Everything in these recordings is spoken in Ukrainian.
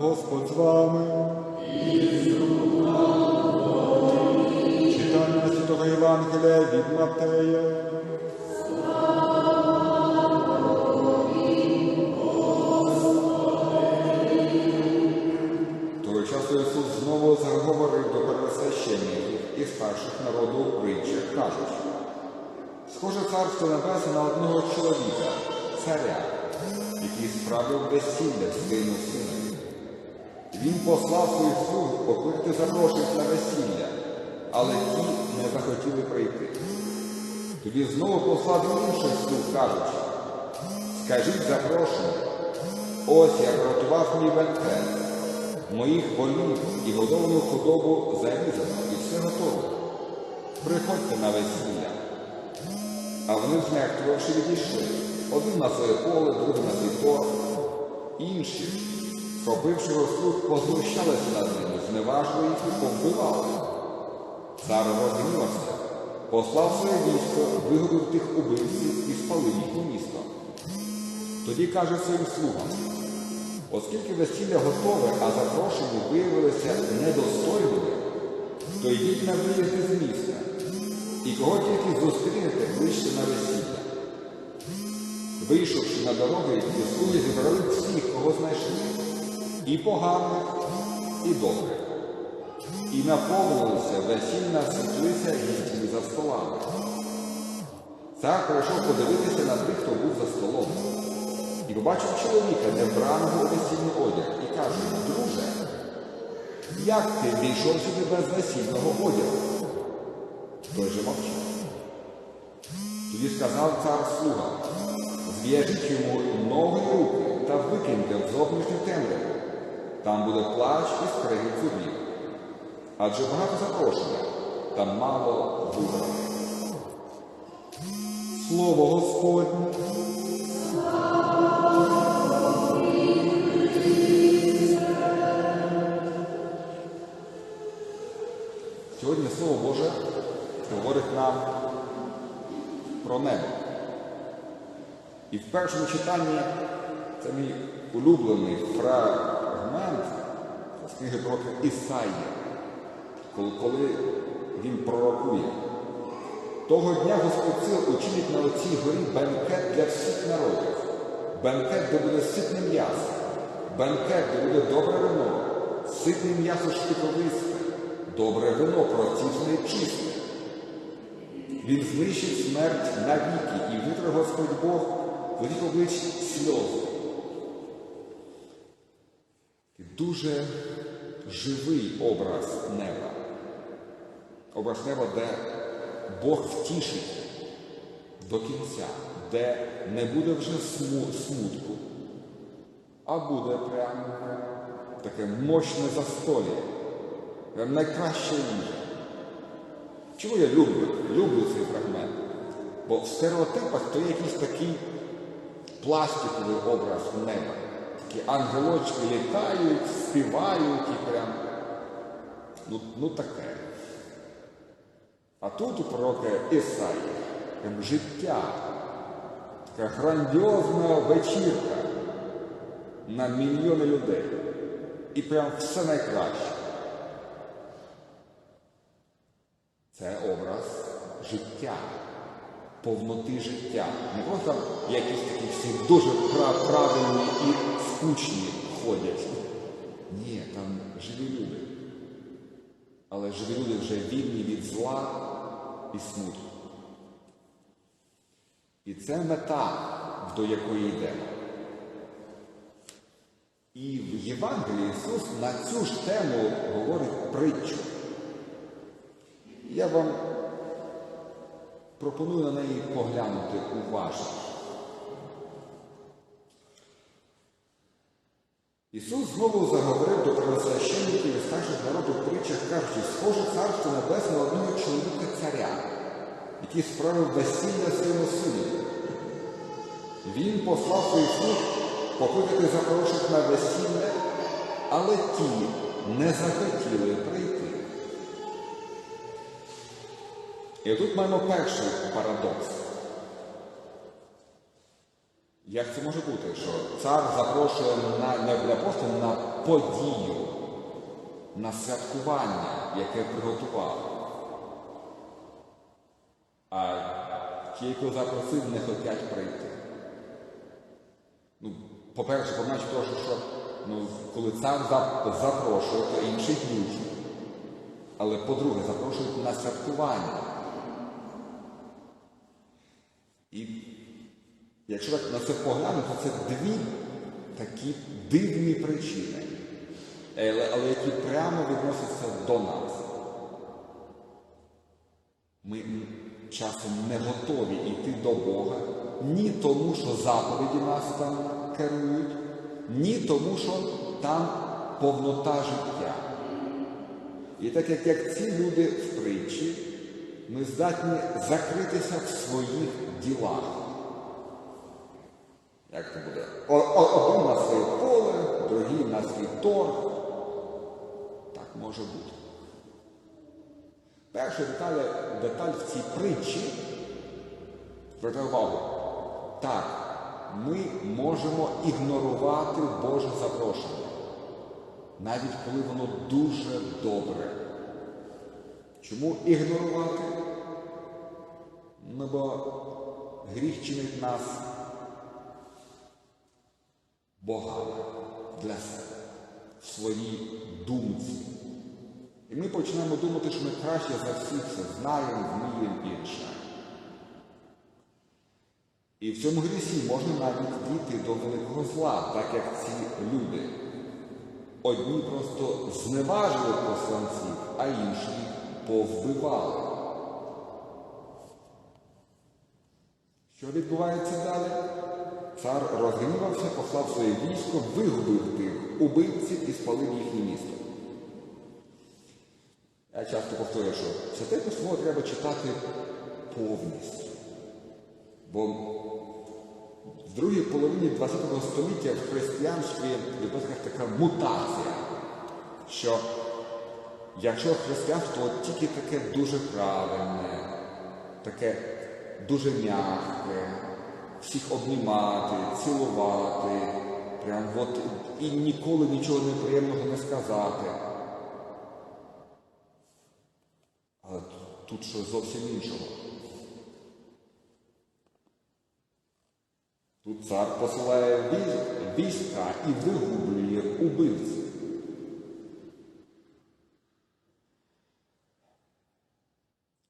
Господь з вами. Читання Святого Євангелія від Матея. Того часу Ісус знову заговорив до первосвященників і старших народу у притчах, кажучи, схоже царство небесне на одного чоловіка, царя, який справив весілля своєму синові. Він послав своїх слуг покликати запрошують на весілля, але ті не захотіли прийти. Тоді знову послав інших слуг, кажучи, скажіть запрошення, ось я приготував мій бенкет, моїх волів і годовану худобу зарізано, і все готово. Приходьте на весілля. А вони, змертвивши, відійшли. Один на своє поле, другий на свій торг. Інші, схопивши його слуг, познущалися над ними, зневажили їх і повбивали. Цар розгнівався, послав своє військо, вигубив тих убивців і спалив їхнє місто. Тоді каже своїм слугам, оскільки весілля готове, а запрошені виявилися недостойними, то йдіть на виїзди з міста, і кого тільки зустрінете, кличте на весілля. Вийшовши на дороги, ті зібрали всіх, кого знайшли, і поганих, і добрих. І наповнилися весільна світлиця гістями за столами. Цар прийшов подивитися на тих, хто був за столом. І побачив чоловіка, не вбраного у весільний одяг, і каже, друже, як ти війшов сюди без весільного одягу? Той же мовчав. Тоді сказав цар слугам, зв'яжіть йому ноги і руки та викиньте в зовнішню темряву. Там буде плач і скрегіт зубів. Адже багато запрошення, та мало вибраних. Слово Господнє. Сьогодні Слово Боже говорить нам про небо. І в першому читанні це мій улюблений фрагмент з книги пророка Ісаї, коли, він пророкує. Того дня Господь сил учинить на оцій горі бенкет для всіх народів. Бенкет, де буде ситне м'ясо, бенкет, де буде добре вино, ситне м'ясо шпиковисте, добре вино процісне і чисте. Він знищить смерть навіки і витре Господь Бог в їх облич сльози. І дуже живий образ неба. Образ неба, де Бог втішить до кінця, де не буде вже смутку, а буде прям таке мощне застолі, прям найкраща їжа. Чому я люблю? Люблю цей фрагмент? Бо в стереотипах то є якийсь такий пластиковий образ неба. Такі ангелочки літають, співають і прям. Ну, ну таке. А тут у пророка Ісаї прям життя, така грандіозна вечірка на мільйони людей. І прям все найкраще. Це образ життя, повноти життя. Не просто якісь такі всі дуже правильні і скучні ходять. Ні, там живі люди. Але живі люди вже вільні від зла і смутку. І це мета, до якої йдемо. І в Євангелії Ісус на цю ж тему говорить притчу. Я вам пропоную на неї поглянути уважно. Ісус знову заговорив до первосвященників і старших народу в притчах, кажучи, схоже царство небесне одного чоловіка царя, який справив весілля своєму сину. Він послав своїх слуг покликати запрошок на весілля, але ті не захотіли прийти. І тут маємо перший парадокс. Як це може бути, що цар запрошує на, не, просто на подію, на святкування, яке приготував. А ті, хто запросив, не хочуть прийти. Ну, по-перше, позначить того, що ну, коли цар запрошує, то інші йдуть. Але по-друге, запрошують на святкування. І якщо так на це поглянути, то це дві такі дивні причини, але, які прямо відносяться до нас. Ми часом не готові йти до Бога ні тому, що заповіді нас там керують, ні тому, що там повнота життя. І так як, як ці люди в притчі, ми здатні закритися в своїх ділах. Як це буде? Один на своє поле, другий на свій торг. Так може бути. Перша деталь, деталь в цій притчі звертай увагу. Так, ми можемо ігнорувати Боже запрошення, навіть коли воно дуже добре. Чому ігнорувати? Ну, бо гріх чинить нас богами для себе в своїй думці. І ми починаємо думати, що ми краще за всіх все знаємо, вміємо інше. І в цьому грісі можна навіть дійти до великого зла, так як ці люди. Одні просто зневажили посланців, а інші повбивали. Що відбувається далі? Цар розгнівався, послав своє військо, вигубив тих убивців і спалив їхнє місто. Я часто повторюю, що святе письмо треба читати повністю. Бо в другій половині ХХ століття в християнстві відбулася така мутація, що якщо християнство от тільки таке дуже правильне, таке дуже м'яке, всіх обнімати, цілувати, прям от, і ніколи нічого неприємного не сказати. Але тут щось зовсім іншого. Тут цар посилає війська і вигублює убивців.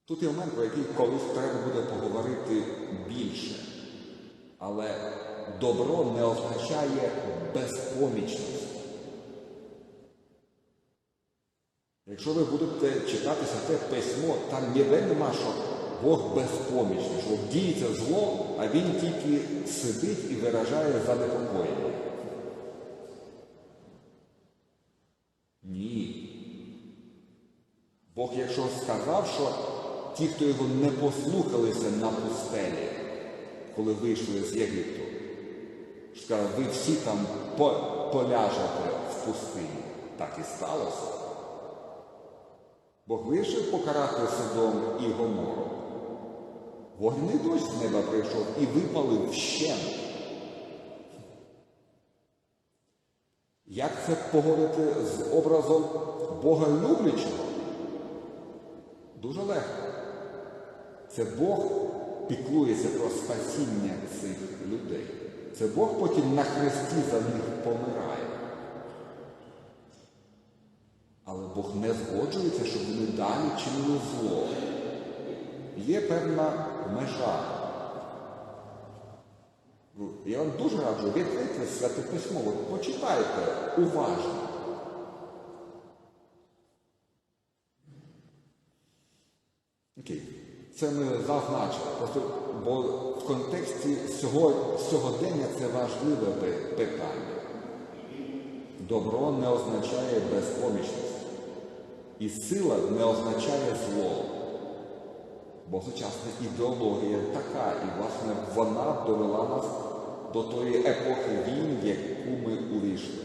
Тут є момент, про який колись треба буде поговорити більше. Але добро не означає безпомічність. Якщо ви будете читати святе письмо, там ніде нема, що Бог безпомічний, що діється зло, а він тільки сидить і виражає занепокоєння. Ні. Бог, якщо сказав, що ті, хто його не послухалися на пустелі, коли вийшли з Єгипту, сказав, ви всі там поляжете в пустині. Так і сталося. Бог вирішив покарати Содом і Гомору. Вогняний дощ з неба прийшов і випалив вщент. Як це погодити з образом Бога люблячого? Дуже легко. Це Бог піклується про спасіння цих людей. Це Бог потім на хресті за них помирає. Але Бог не згоджується, щоб вони далі чинили зло. Є певна межа. Ну, Я вам дуже раджу, відкрийте святе письмо, от почитайте уважно. Це ми зазначили. Просто, бо в контексті сьогодення це важливе питання. Добро не означає безпомічність. І сила не означає зло. Бо сучасна ідеологія така, і власне вона довела нас до тої епохи війн, в яку ми увійшли.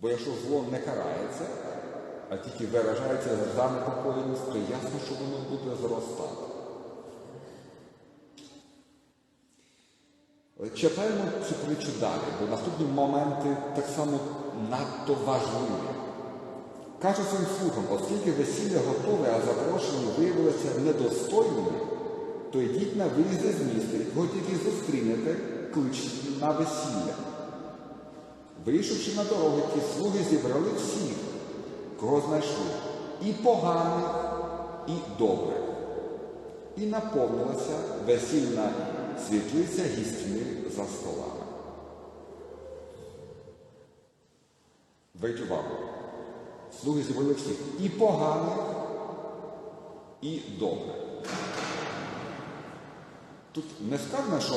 Бо якщо зло не карається, а тільки виражається занепокоєність, то ясно, що воно буде зростати. Читаємо цю притчу далі, бо наступні моменти так само надто важливі. Каже своїм слугам, оскільки весілля готове, а запрошені виявилися недостойними, то йдіть на виїзди з міста, кого тільки зустрінете, кличіть на весілля. Вийшовши на дорогу, ті слуги зібрали всіх, кого знайшли, і поганих, і добрих. І наповнилася весільна світлиця гістьми за столами. Вийдь увагу. Слуги зібрали всіх і поганих, і добрих. Тут не сказано, що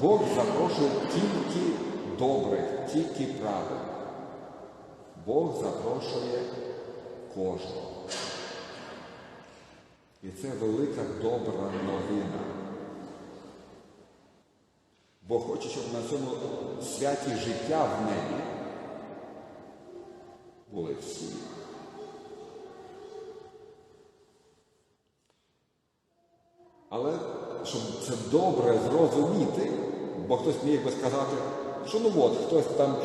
Бог запрошує тільки добрих, тільки правих. Бог запрошує кожного. І це велика добра новина. Бог хоче, щоб на цьому святі життя в небі були всі. Але щоб це добре зрозуміти, бо хтось міг би сказати, що ну от, хтось там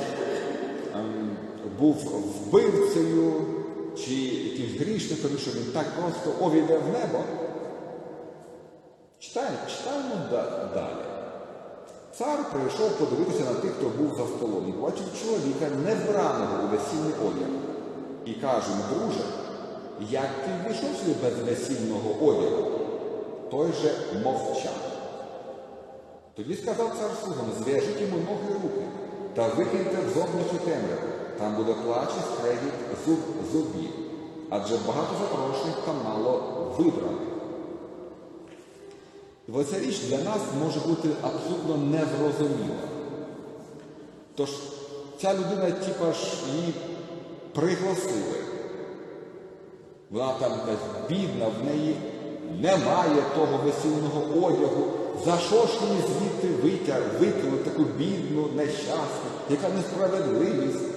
ем, був вбивцею чи якимсь грішником, що він так просто овійде в небо. Читаємо, читаємо далі. Цар прийшов подивитися на тих, хто був за столом, і бачив чоловіка невбраного у весільний одяг. І каже друже, як ти вийшов сюди без весільного одягу? Той же мовчав. Тоді сказав цар слугам, зв'яжіть йому ноги і руки та викиньте в зовнішню темряву. Там буде плач і скрегіт зуб зубів, адже багато запрошених та мало вибраних. І оця річ для нас може бути абсолютно незрозуміла. Тож ця людина, типа ж, її пригласили. Вона там якась бідна, в неї немає того весільного одягу. За що ж її звідти витяг, викинули таку бідну, нещасну, яка несправедливість?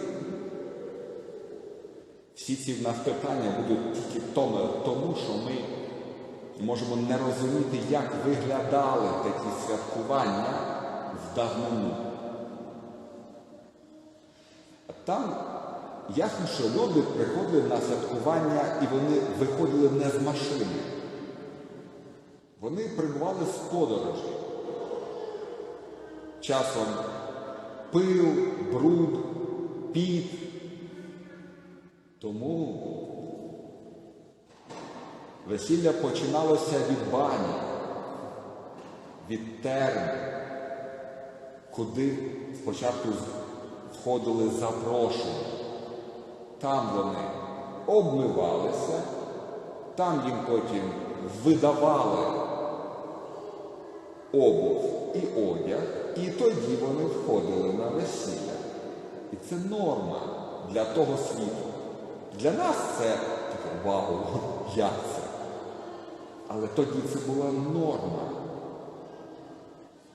Всі ці в нас питання будуть тільки тому, що ми можемо не розуміти, як виглядали такі святкування в давнину. Там ясно, що люди приходили на святкування і вони виходили не з машини. Вони прибували з подорожі. Часом пил, бруд, піт. Тому весілля починалося від бані, від терми, куди спочатку входили запрошені. Там вони обмивалися, там їм потім видавали обув і одяг, і тоді вони входили на весілля. І це норма для того світу. Для нас це таке вау, як це. Але тоді це була норма.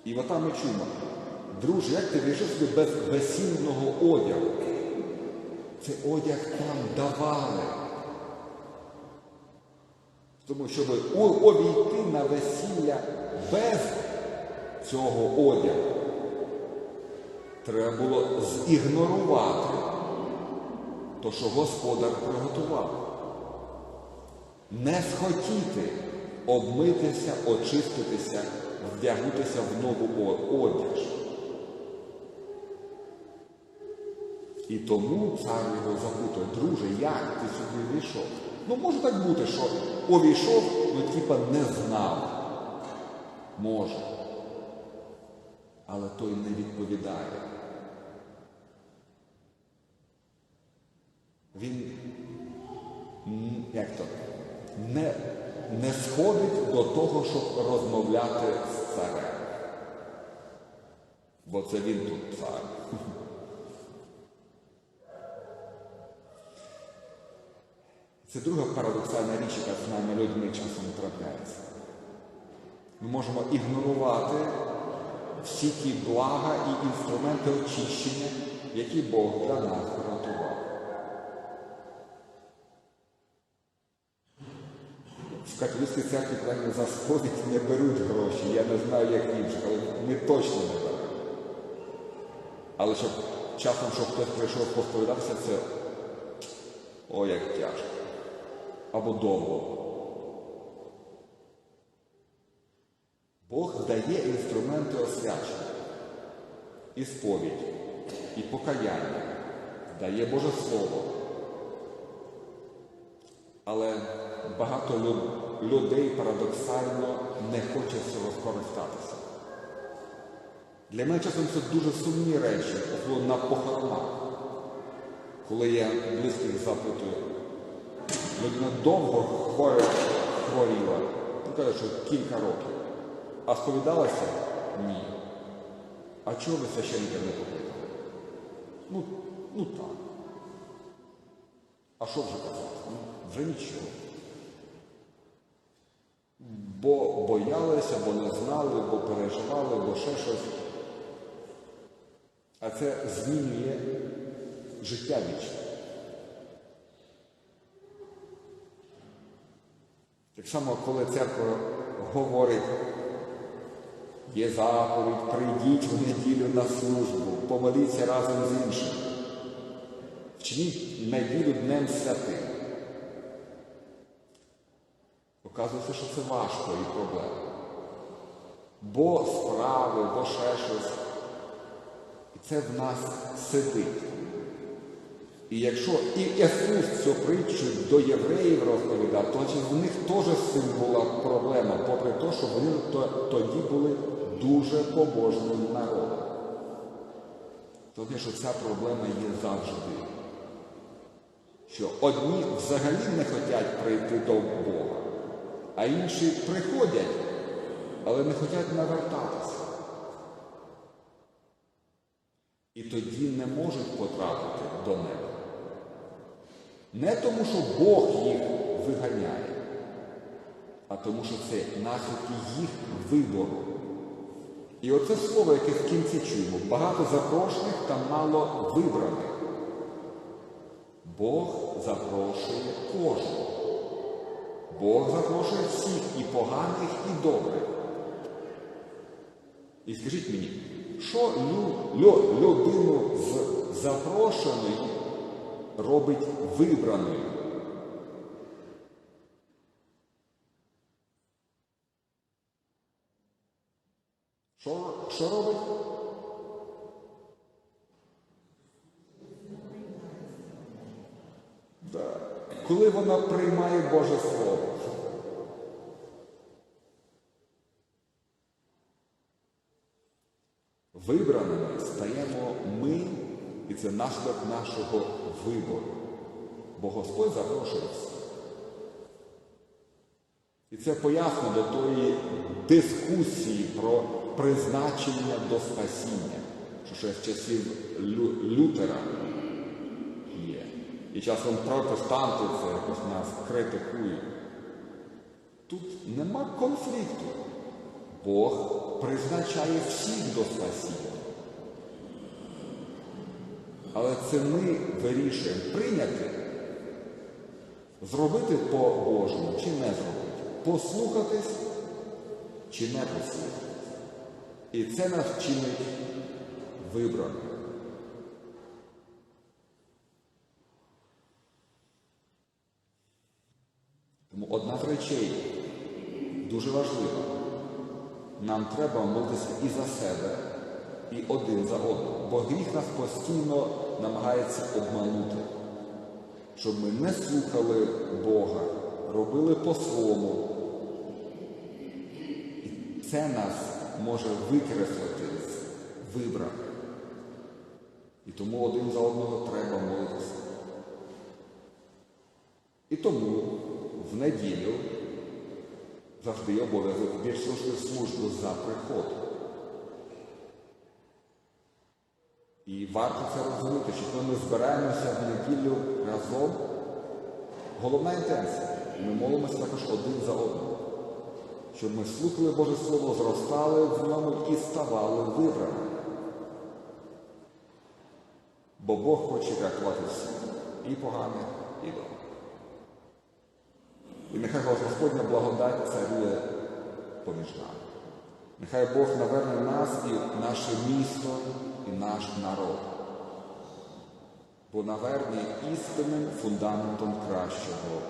І отам ми чуємо, друже, як ти вийшов собі без весільного одягу? Цей одяг там давали. Тому щоб обійти на весілля без цього одягу, треба було зігнорувати то, що господар приготував. Не схотіти обмитися, очиститися, вдягнутися в нову одяж. І тому цар його запитує, друже, як ти сюди війшов? Ну, може так бути, що увійшов, ну типа не знав. Може. Але той не відповідає. Він як то, не, не сходить до того, щоб розмовляти з царем. Бо це він тут цар. Це друга парадоксальна річ, яка з нами людьми часом трапляється. Ми можемо ігнорувати всі ті блага і інструменти очищення, які Бог для нас приготував. Католицькій церкві правильно за сповідь не беруть гроші. Я не знаю, як інших, але ми точно не беремо. Але щоб часом, щоб хтось прийшов посповідатися, це о, як тяжко. Або довго. Бог дає інструменти освячення, і сповідь, і покаяння, дає Боже Слово. Але багато лю- людей парадоксально не хоче цього скористатися. Для мене часом це дуже сумні речі, особливо на похоронах. Коли я близьких запитую, людина довго хворіла, ну каже, що кілька років. А сповідалася? Ні. А чого ви священника не покликали? Ну, ну так. А що вже казати? Ну, вже нічого. Бо боялися, бо не знали, бо переживали, бо ще щось. А це змінює життя вічне. Так само, коли церква говорить, є заповідь, прийдіть в неділю на службу, помоліться разом з іншими. Вчиніть неділю Днем Святим. Оказується, що це важко і проблема. Бо справи, бо ще щось. І це в нас сидить. І якщо і Ісус цю притчу до євреїв розповідав, то чи в них теж з цим була проблема, попри те, що вони тоді були дуже побожним народом. Тобто, що ця проблема є завжди. Що одні взагалі не хочуть прийти до Бога, а інші приходять, але не хочуть навертатися. І тоді не можуть потрапити до неба. Не тому, що Бог їх виганяє, а тому, що це наслідки їх вибору. І оце слово, яке в кінці чуємо, багато запрошених та мало вибраних. Бог запрошує кожного. Бог запрошує всіх і поганих, і добрих. І скажіть мені, що лю- лю- людину з запрошеною робить вибраною? Що, що робить? Коли вона приймає Боже Слово. Вибраними стаємо ми, і це наслідок нашого вибору. Бо Господь запрошує всіх. І це пояснено до тої дискусії про призначення до спасіння, що ще з часів Лю- Лютера. І часом протестанти це якось нас критикують. Тут нема конфлікту. Бог призначає всіх до спасіння. Але це ми вирішуємо прийняти, зробити по-божому чи не зробити, послухатись чи не послухатись. І це нас чинить вибраним. Тому одна з речей дуже важлива. Нам треба молитися і за себе, і один за одного. Бо гріх нас постійно намагається обманути, щоб ми не слухали Бога, робили по-своєму. І це нас може викреслити з вибраних. І тому один за одного треба молитися. І тому в неділю завжди є обов'язок відслужити службу за приход. І варто це розуміти, що ми збираємося в неділю разом, головна інтенція. Ми молимося також один за одним. Щоб ми слухали Боже Слово, зростали в ньому і ставали вибраними. Бо Бог хоче рятувати всіх. І поганих, і добре. І нехай Господня благодать царює поміж нами. Нехай Бог наверне нас і наше місто і наш народ. Бо наверне істинним фундаментом кращого